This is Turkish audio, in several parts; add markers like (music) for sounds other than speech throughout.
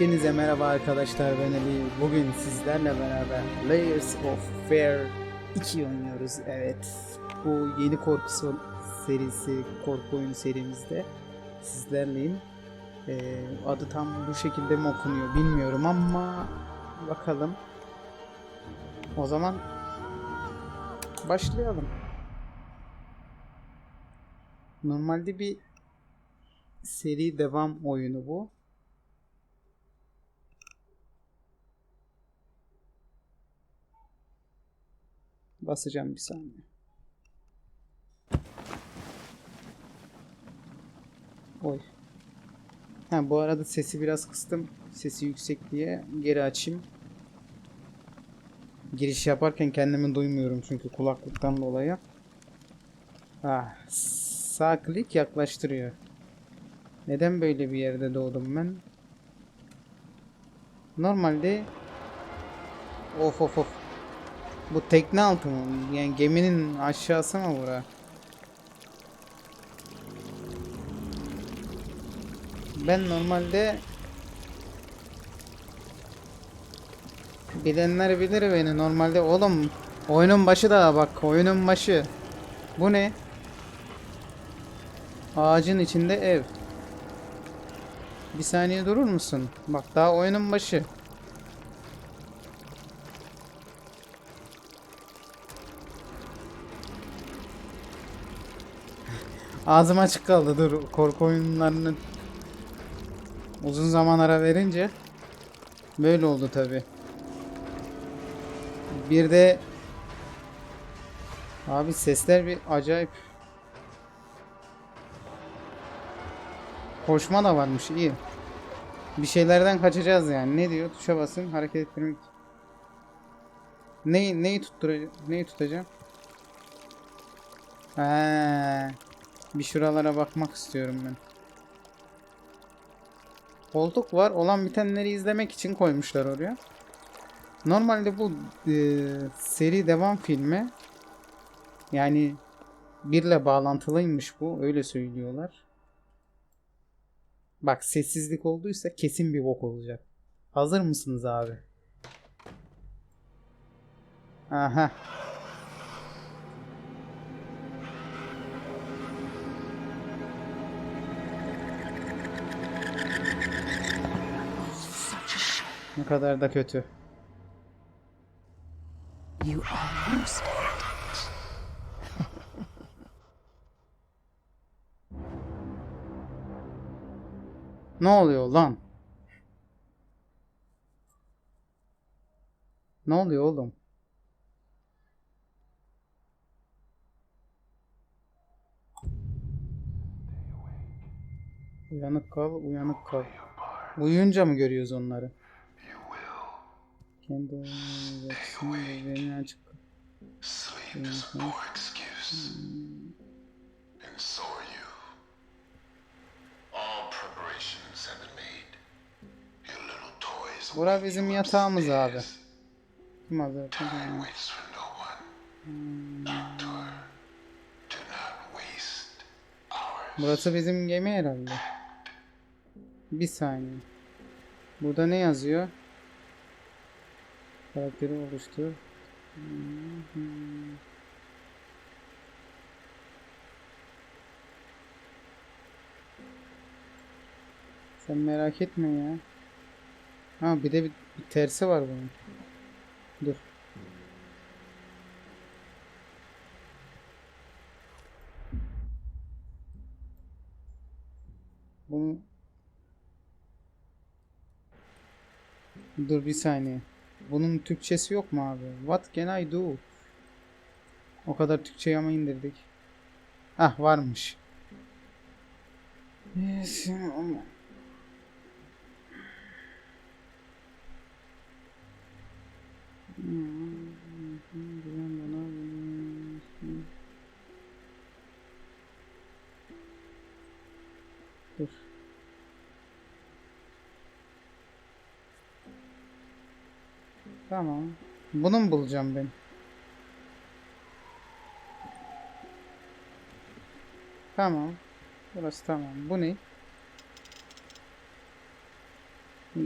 Hepinize merhaba arkadaşlar ben Ali. Bugün sizlerle beraber Layers of Fear 2 oynuyoruz. Evet. Bu yeni korku serisi, korku oyunu serimizde sizlerleyim. Ee, adı tam bu şekilde mi okunuyor bilmiyorum ama bakalım. O zaman başlayalım. Normalde bir seri devam oyunu bu. Basacağım bir saniye. Oy. Ha bu arada sesi biraz kıstım. Sesi yüksek diye geri açayım. Giriş yaparken kendimi duymuyorum çünkü kulaklıktan dolayı. Ah, sağ klik yaklaştırıyor. Neden böyle bir yerde doğdum ben? Normalde Of of of. Bu tekne altı mı? Yani geminin aşağısı mı bura? Ben normalde bilenler bilir beni. Normalde oğlum oyunun başı da bak oyunun başı. Bu ne? Ağacın içinde ev. Bir saniye durur musun? Bak daha oyunun başı. Ağzım açık kaldı dur korku oyunlarını uzun zaman ara verince böyle oldu tabi. Bir de abi sesler bir acayip koşma da varmış iyi. Bir şeylerden kaçacağız yani. Ne diyor? Tuşa basın hareket ettirmek. Neyi neyi tutturacağım? Neyi tutacağım? He. Bir şuralara bakmak istiyorum ben. Koltuk var. Olan bitenleri izlemek için koymuşlar oraya. Normalde bu e, seri devam filmi yani birle bağlantılıymış bu. Öyle söylüyorlar. Bak sessizlik olduysa kesin bir bok olacak. Hazır mısınız abi? Aha. Ne kadar da kötü. You almost had it. Ne oluyor lan? Ne oluyor oğlum? Uyanık kal, uyanık kal. Uyuyunca mı görüyoruz onları? Kendi oynayacaksın ve beni açık. Sleep is a poor excuse. And so are you. All preparations have been made. Your little toys Bura await bizim yatağımız abi. Kim hazır? Time waits for no one. Doctor, do not waste hours. Burası bizim gemi herhalde. Bir saniye. Burada ne yazıyor? Karakteri oluştur. Sen merak etme ya. Ha bir de bir, bir tersi var bunun. Dur. Bunu Dur bir saniye. Bunun Türkçesi yok mu abi? What can I do? O kadar Türkçeyi ama indirdik. Ah varmış. Yes, ama- Dur. Tamam. Bunu mu bulacağım ben? Tamam. Burası tamam. Bu ne?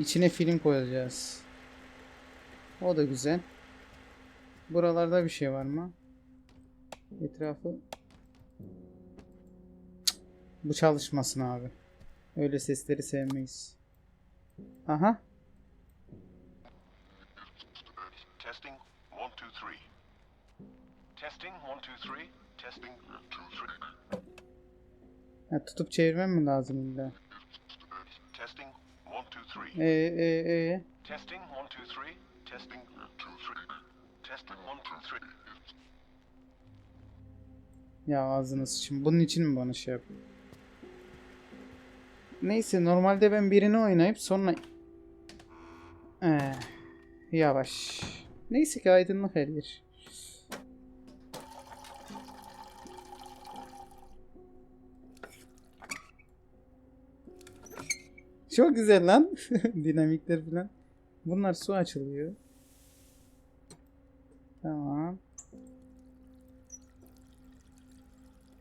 İçine film koyacağız. O da güzel. Buralarda bir şey var mı? Etrafı. Cık, Bu çalışmasın abi. Öyle sesleri sevmeyiz. Aha. Testing one two three. Testing one two three. Testing two three. Ha, tutup çevirmem mi lazım illa? Testing one two three. E e e. Testing one two three. Testing two three. Testing one two three. Ya ağzını sıçayım. Bunun için mi bana şey yap? Neyse normalde ben birini oynayıp sonra ee, yavaş. Neyse ki aydınlık her yer. Çok güzel lan. (laughs) Dinamikler falan. Bunlar su açılıyor. Tamam.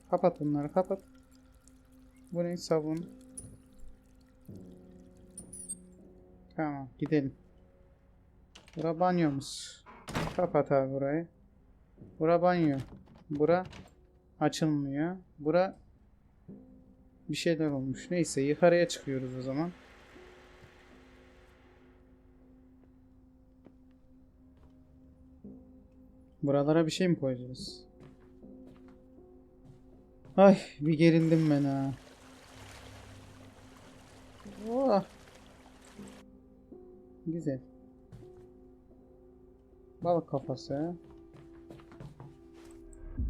Kapat bunları kapat. Bu ne sabun. Tamam gidelim. Bura banyomuz. Kapat abi burayı. Bura banyo. Bura açılmıyor. Bura bir şeyler olmuş. Neyse yukarıya çıkıyoruz o zaman. Buralara bir şey mi koyacağız? Ay bir gerildim ben ha. Oh. Güzel. Balık kafası.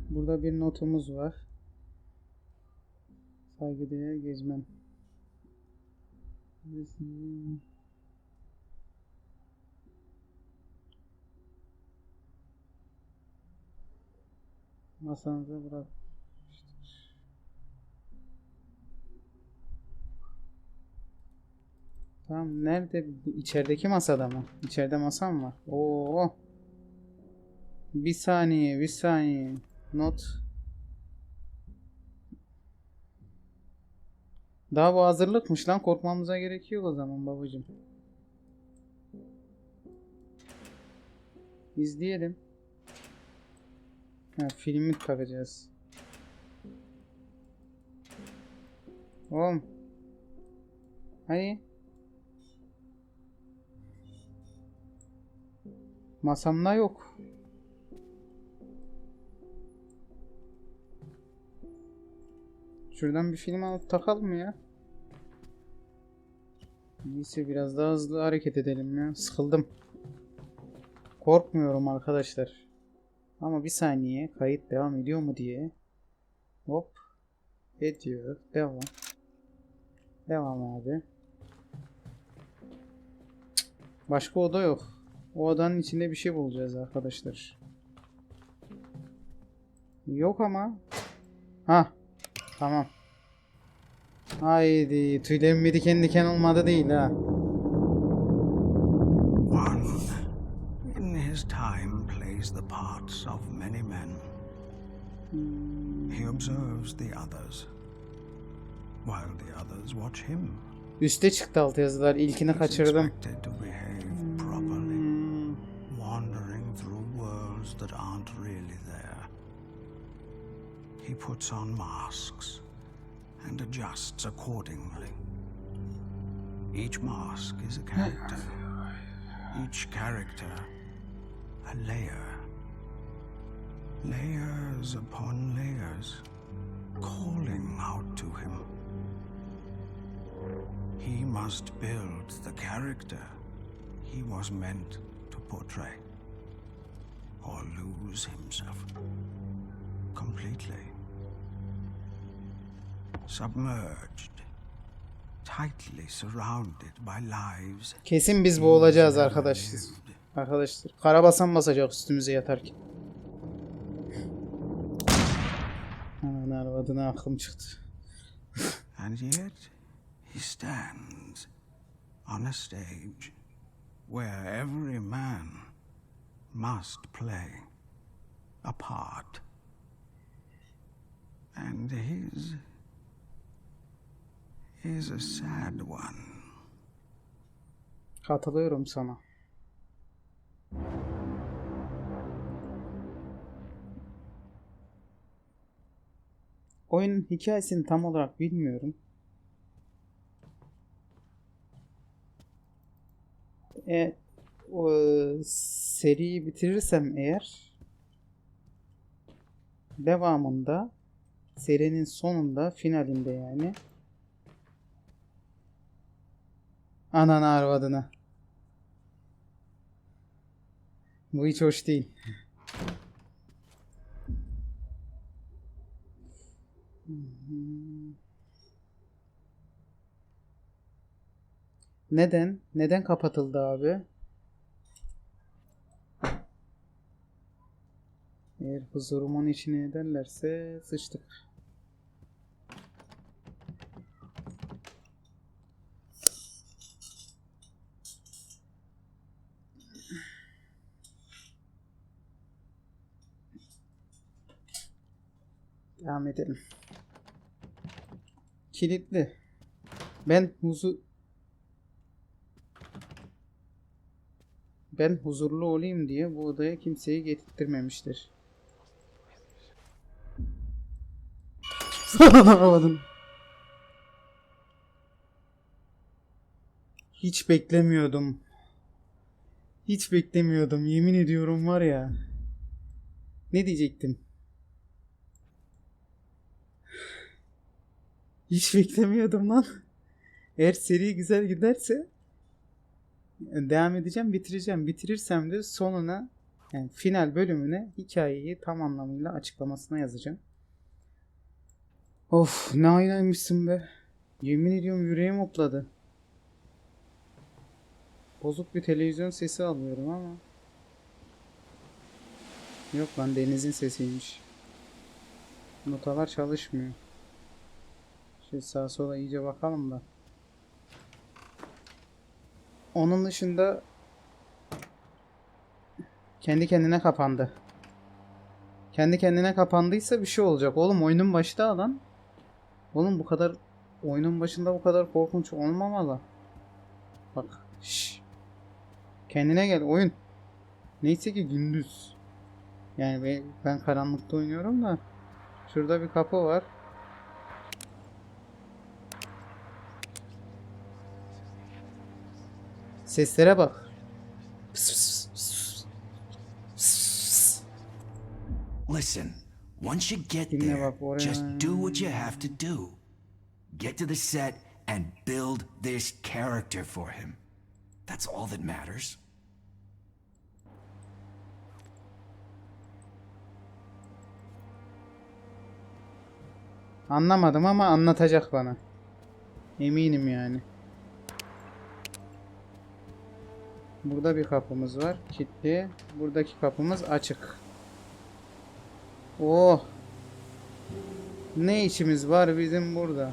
Burada bir notumuz var. Saygıdeğer gezmem. Masanıza bırak. Tamam nerede? Bu içerideki masada mı? İçeride masa mı var? Oo. Bir saniye, bir saniye. Not. Daha bu hazırlıkmış lan. Korkmamıza gerek yok o zaman babacım. İzleyelim. Ha, filmi takacağız. Oğlum. Hani? Masamda yok. Şuradan bir film alıp takalım mı ya? Neyse biraz daha hızlı hareket edelim ya. Sıkıldım. Korkmuyorum arkadaşlar. Ama bir saniye kayıt devam ediyor mu diye. Hop. Ediyor. Devam. Devam abi. Başka oda yok. O odanın içinde bir şey bulacağız arkadaşlar. Yok ama. Ha. Tamam. Haydi tüylerim bir diken diken olmadı değil ha. One, in his time, plays the parts of many men. He observes the others, while the others watch him. Üste çıktı alt yazılar. İlkini kaçırdım. Hmm, He puts on masks and adjusts accordingly. Each mask is a character. Each character a layer. Layers upon layers, calling out to him. He must build the character he was meant to portray, or lose himself Kesin biz boğulacağız arkadaşlar. Arkadaşlar. Karabasan basacak üstümüze yatarken. Aman arvadına aklım çıktı. And yet he stands on a stage where every man must play a part. And his is a sad one. Katılıyorum sana. Oyunun hikayesini tam olarak bilmiyorum. E, o, seriyi bitirirsem eğer devamında serinin sonunda finalinde yani ananı arvadına bu hiç hoş değil. Neden? Neden kapatıldı abi? Eğer huzurumun içine ederlerse sıçtık. Devam edelim. Kilitli. Ben huzu Ben huzurlu olayım diye bu odaya kimseyi getirtmemiştir. Anlamadım. Hiç beklemiyordum. Hiç beklemiyordum. Yemin ediyorum var ya. Ne diyecektim? Hiç beklemiyordum lan. Eğer seri güzel giderse devam edeceğim, bitireceğim. Bitirirsem de sonuna yani final bölümüne hikayeyi tam anlamıyla açıklamasına yazacağım. Of ne aynaymışsın be. Yemin ediyorum yüreğim hopladı. Bozuk bir televizyon sesi alıyorum ama. Yok lan denizin sesiymiş. Notalar çalışmıyor. Şöyle sağa sola iyice bakalım da. Onun dışında kendi kendine kapandı. Kendi kendine kapandıysa bir şey olacak. Oğlum oyunun başında alan. Oğlum bu kadar oyunun başında bu kadar korkunç olmamalı. Bak. Şş. Kendine gel oyun. Neyse ki gündüz. Yani ben, ben karanlıkta oynuyorum da. Şurada bir kapı var. Seslere bak. Pıs pıs pıs pıs. Listen, once you get there, just do what you have to do. Get to the set and build this character for him. That's all that matters. Anlamadım ama anlatacak bana. Eminim yani. Burada bir kapımız var. Kilitli. Buradaki kapımız açık. Oh. Ne işimiz var bizim burada?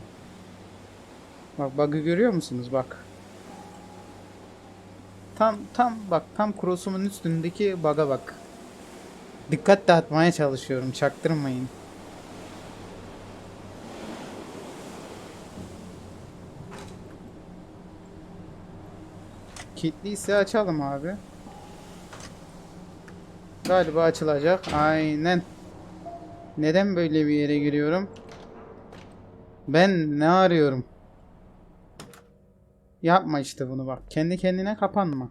Bak bug'ı görüyor musunuz? Bak. Tam tam bak tam cross'umun üstündeki bug'a bak. Dikkat dağıtmaya çalışıyorum. Çaktırmayın. Kilitliyse açalım abi. Galiba açılacak. Aynen. Neden böyle bir yere giriyorum? Ben ne arıyorum? Yapma işte bunu bak. Kendi kendine kapanma.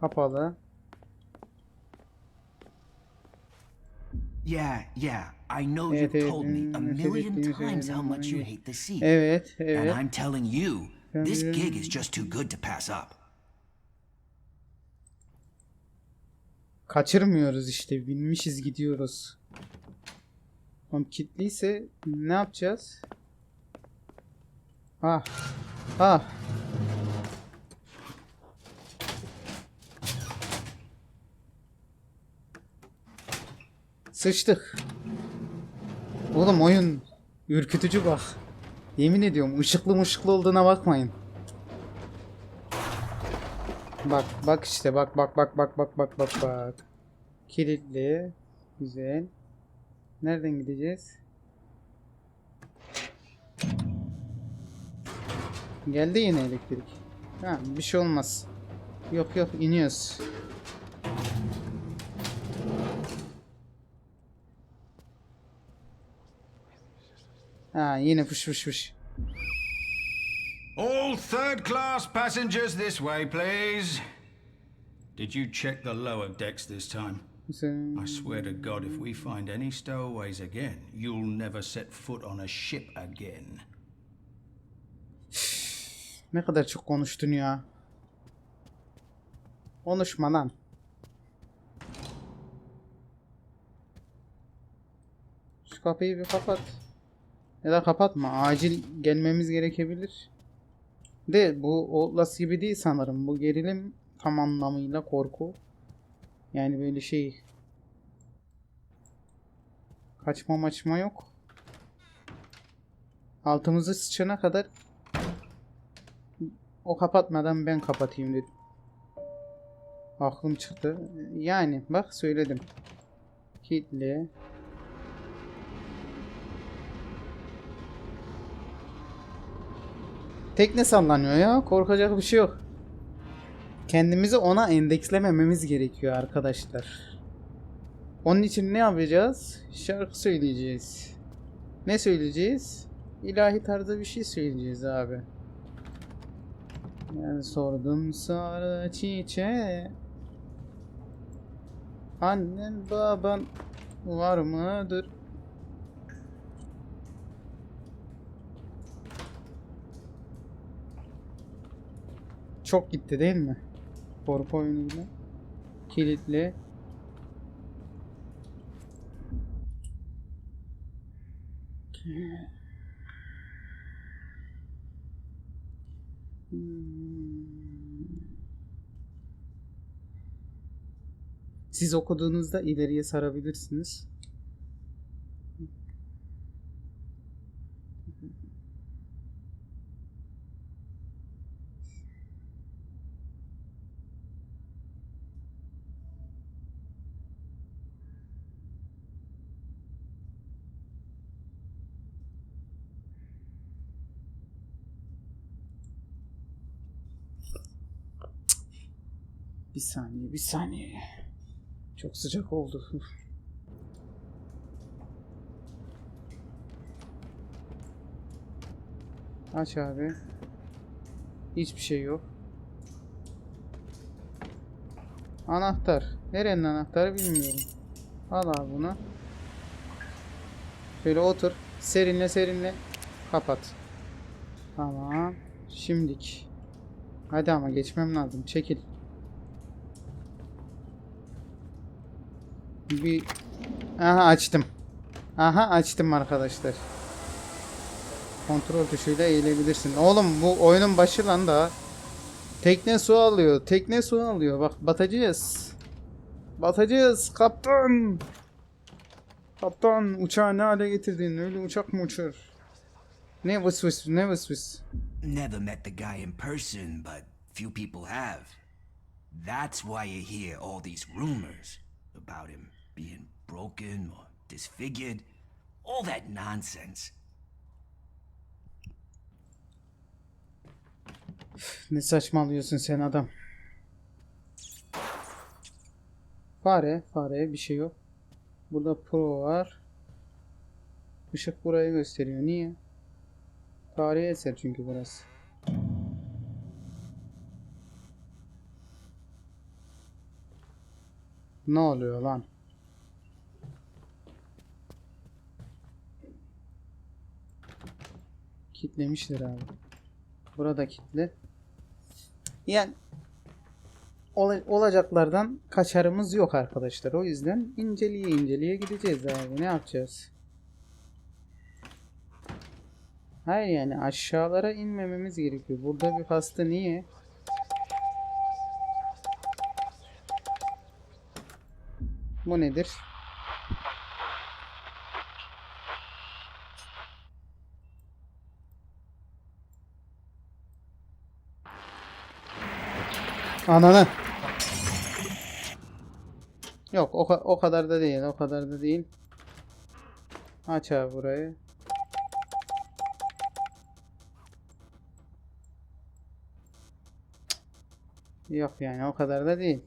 Kapalı. Yeah, yeah, I know Evet, you told me a million times how much you hate the sea. Evet, And evet. I'm telling you, this gig is just too good to pass up. Kaçırmıyoruz işte. Binmişiz gidiyoruz. Oğlum kilitliyse ne yapacağız? Ah. Ah. Sıçtık. Oğlum oyun ürkütücü bak. Yemin ediyorum ışıklı mışıklı olduğuna bakmayın. Bak bak işte bak bak bak bak bak bak bak bak. Kilitli. Güzel. Nereden gideceğiz? Geldi yine elektrik. Ha, bir şey olmaz. Yok yok iniyoruz. Ha yine fış fış fış. All third class passengers this way, please. Did you check the lower decks this time? I swear to God, if we find any stowaways again, you'll never set foot on a ship again. Ne kadar çok konuştun ya. Konuşma lan. Şu kapıyı bir kapat. Ya da kapatma. Acil gelmemiz gerekebilir. De bu Outlast gibi değil sanırım. Bu gerilim tam anlamıyla korku. Yani böyle şey. Kaçma maçma yok. Altımızı sıçana kadar o kapatmadan ben kapatayım dedim. Aklım çıktı. Yani bak söyledim. Kitle. Tekne sallanıyor ya. Korkacak bir şey yok. Kendimizi ona endekslemememiz gerekiyor arkadaşlar. Onun için ne yapacağız? Şarkı söyleyeceğiz. Ne söyleyeceğiz? İlahi tarzda bir şey söyleyeceğiz abi. Ben sordum sarı çiçeğe Annen baban var mıdır? Çok gitti değil mi? Korku oyunuyla. Kilitli. Siz okuduğunuzda ileriye sarabilirsiniz. Saniye, bir saniye. Çok sıcak oldu. Aç abi. Hiçbir şey yok. Anahtar. Nerenin anahtarı bilmiyorum. Al abi bunu. Şöyle otur. Serinle serinle. Kapat. Tamam. Şimdik. Hadi ama geçmem lazım. Çekil. Bir Aha açtım. Aha açtım arkadaşlar. Kontrol tuşuyla eğilebilirsin. Oğlum bu oyunun başı lan daha. Tekne su alıyor. Tekne su alıyor. Bak batacağız. Batacağız kaptan. Kaptan uçağı ne hale getirdin? Öyle uçak mı uçar? Ne vıs vıs ne vıs vıs. Never met the guy in person, but few people have. That's why you hear all these rumors about him being broken or disfigured. All that nonsense. Ne saçmalıyorsun sen adam? Fare, fare bir şey yok. Burada pro var. Işık burayı gösteriyor. Niye? Tarihi eser çünkü burası. Ne oluyor lan? Kitlemişler abi. Burada kitle. Yani ola- olacaklardan kaçarımız yok arkadaşlar. O yüzden inceleye inceleye gideceğiz abi. Ne yapacağız? Hayır yani aşağılara inmememiz gerekiyor. Burada bir hasta niye? Bu nedir? Ananı. Yok o, o kadar da değil. O kadar da değil. Aç abi burayı. Yok yani o kadar da değil.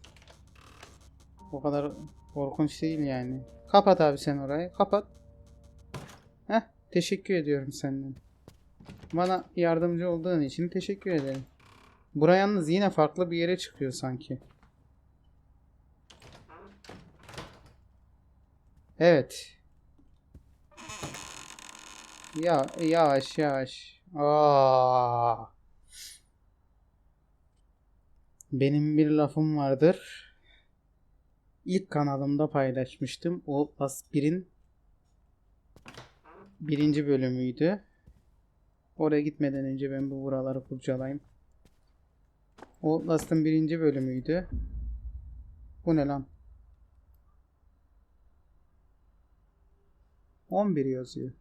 O kadar korkunç değil yani. Kapat abi sen orayı. Kapat. Heh, teşekkür ediyorum senden. Bana yardımcı olduğun için teşekkür ederim. Bura yalnız yine farklı bir yere çıkıyor sanki. Evet. Ya yavaş yavaş. Aa. Benim bir lafım vardır. İlk kanalımda paylaşmıştım. O Aspir'in birinci bölümüydü. Oraya gitmeden önce ben bu buraları kurcalayayım. O Last'ın birinci bölümüydü. Bu ne lan? 11 yazıyor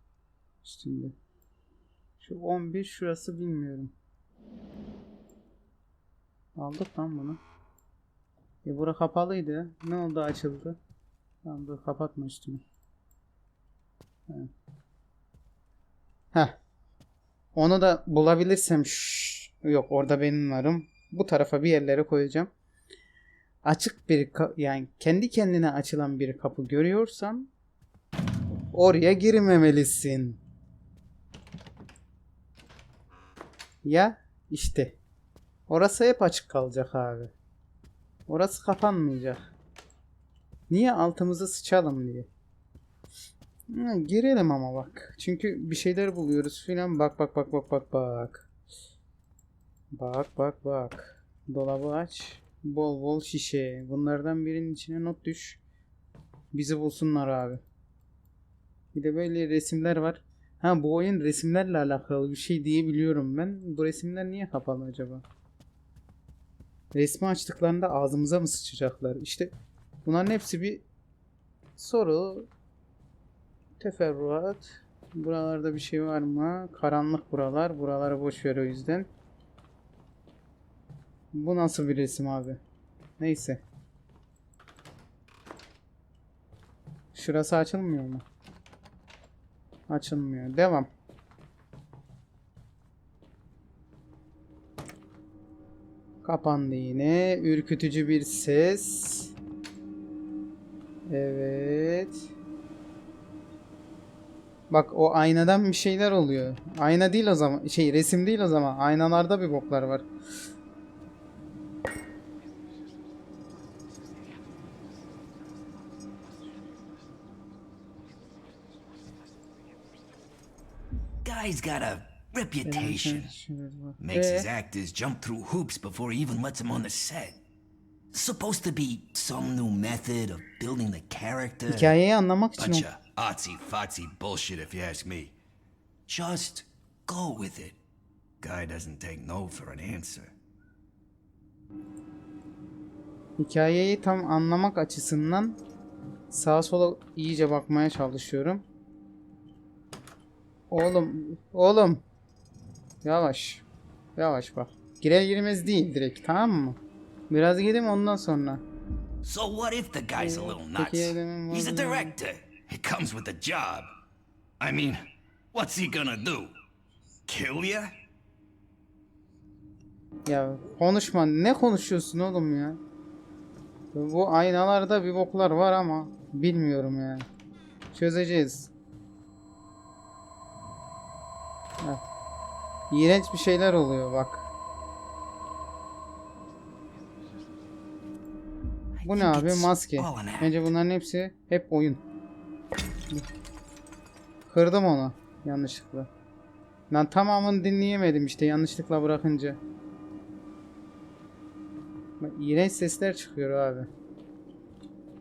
üstünde. Şu 11 şurası bilmiyorum. Aldık lan bunu. E bura kapalıydı. Ne oldu açıldı? Tamam dur kapatma üstünü. Heh. Onu da bulabilirsem şşş, yok orada benim varım. Bu tarafa bir yerlere koyacağım. Açık bir yani kendi kendine açılan bir kapı görüyorsan oraya girmemelisin. Ya işte. Orası hep açık kalacak abi. Orası kapanmayacak. Niye altımıza sıçalım diye. Ha, girelim ama bak. Çünkü bir şeyler buluyoruz filan. Bak bak bak bak bak bak. Bak bak bak. Dolabı aç. Bol bol şişe. Bunlardan birinin içine not düş. Bizi bulsunlar abi. Bir de böyle resimler var. Ha bu oyun resimlerle alakalı bir şey diyebiliyorum ben. Bu resimler niye kapalı acaba? Resmi açtıklarında ağzımıza mı sıçacaklar? İşte bunların hepsi bir soru. Teferruat. Buralarda bir şey var mı? Karanlık buralar. Buraları boş ver o yüzden. Bu nasıl bir resim abi? Neyse. Şurası açılmıyor mu? Açılmıyor. Devam. Kapandı yine. Ürkütücü bir ses. Evet. Bak o aynadan bir şeyler oluyor. Ayna değil o zaman. Şey resim değil o zaman. Aynalarda bir boklar var. Guy's got a reputation. Makes his actors jump through hoops before he even lets them on the set. Supposed to be some new method of building the character. hikayeyi anlamak için Bunch of artsy fartsy bullshit, if you ask me. Just go with it. Guy doesn't take no for an answer. hikayeyi tam anlamak açısından sağa sola iyice bakmaya çalışıyorum. Oğlum, oğlum. Yavaş. Yavaş bak. Girer girmez değil direkt tamam mı? Biraz gideyim ondan sonra. So what if the guy's a little nuts? He's a director. It comes with the job. I mean, what's he gonna do? Kill ya? Ya konuşma. Ne konuşuyorsun oğlum ya? Bu aynalarda bir boklar var ama bilmiyorum yani. Çözeceğiz. Heh. İğrenç bir şeyler oluyor bak. Bu ne abi? Maske. Bence bunların hepsi hep oyun. Kırdım onu yanlışlıkla. Lan tamamını dinleyemedim işte yanlışlıkla bırakınca. Bak, sesler çıkıyor abi.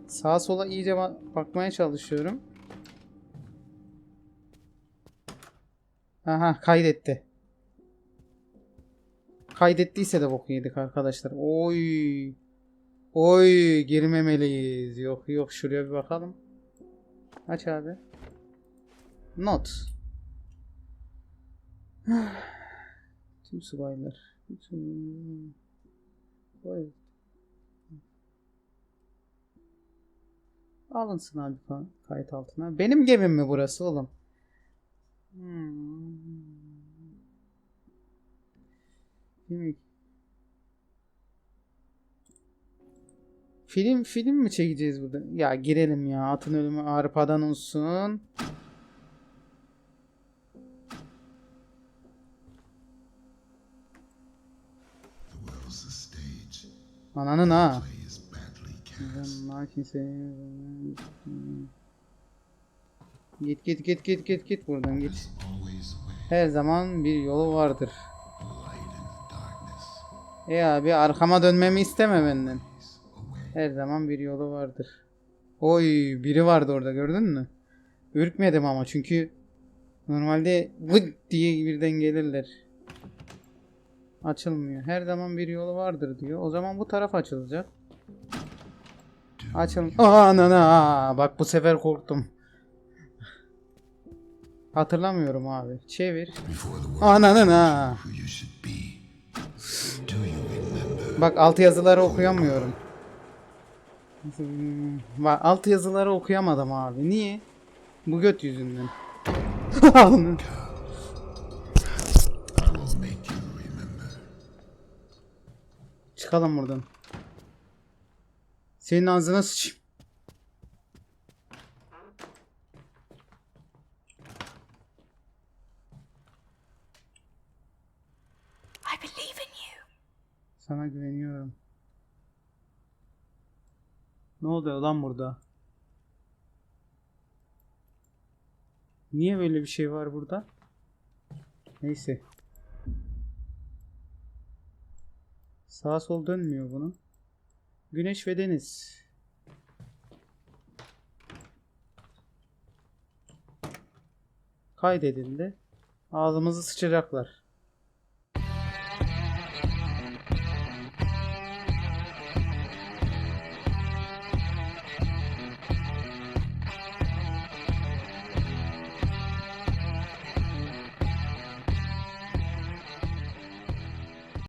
Sağa sola iyice ba- bakmaya çalışıyorum. Aha kaydetti. Kaydettiyse de boku yedik arkadaşlar. Oy. Oy girmemeliyiz. Yok yok şuraya bir bakalım. Aç abi. Not. (sighs) Tüm subaylar. Bütün... Vay. Alınsın abi ka- kayıt altına. Benim gemim mi burası oğlum? Hmm. Mi? Film film mi çekeceğiz burada? Ya girelim ya. Atın ölümü arpadan olsun. Ananın ha. Play is Git git git git git git buradan git. Her zaman bir yolu vardır. E abi arkama dönmemi isteme benden. Her zaman bir yolu vardır. Oy biri vardı orada gördün mü? Ürkmedim ama çünkü normalde vık diye birden gelirler. Açılmıyor. Her zaman bir yolu vardır diyor. O zaman bu taraf açılacak. Açıl. Anana. Bak bu sefer korktum. Hatırlamıyorum abi. Çevir. Ananın ha. Bak alt yazıları okuyamıyorum. Hmm, Bak alt yazıları okuyamadım abi. Niye? Bu göt yüzünden. (laughs) Çıkalım buradan. Senin ağzına sıçayım. Believe in you. Sana güveniyorum. Ne oluyor lan burada? Niye böyle bir şey var burada? Neyse. Sağ sol dönmüyor bunun. Güneş ve deniz. Kaydedildi. Ağzımızı sıçacaklar.